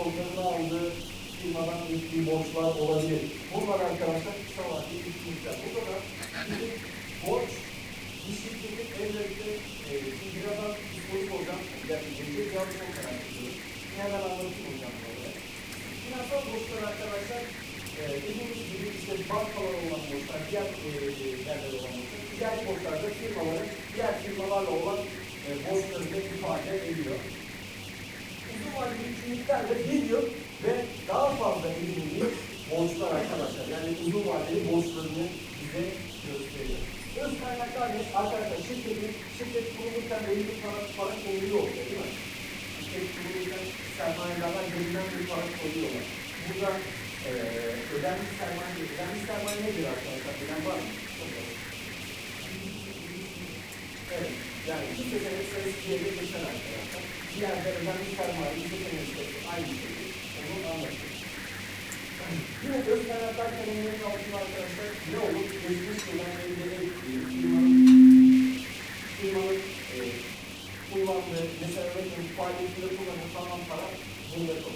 stoklarını aldığı firmadan bir borçlar olabilir. Bunlar arkadaşlar kısa vadeli ilişkiler. Burada da bizim borç şirketin elbette e, şimdi birazdan bir soru soracağım. Yani gelecek cevabı çok merak ediyorum. Hemen anlatayım hocam. Finansal borçlar arkadaşlar e, dediğimiz gibi işte bankalar olan borçlar, diğer e, yerler olan borçlar, diğer borçlarda firmaların diğer firmalarla olan e, borçlarını ifade ediyor. Yükümlülükler de yıl ve daha fazla edindiği borçlar arkadaşlar. Yani uzun vadeli borçlarını bize gösteriyor. Öz kaynaklar ne? Arkadaşlar şirketin, şirket kurulurken belli bir para, para koyuyor ortaya değil mi? Şirket kurulurken sermayedarlar belirlen bir para koyuyorlar. Burada eee ödenmiş sermaye, ödenmiş sermaye nedir arkadaşlar? Bilen var mı? Evet, yani iki seçenek sayısı diye geçer arkadaşlar diğerlerinden bir sermayeyi getirmiştir. Aynı şey. Onu anlatıyor. Yine özmenatlar kelimenin altında arkadaşlar ne olur? Geçmiş olan evleri firmanın kullandığı, mesela faaliyetinde kullanılan para bunlar oluyor.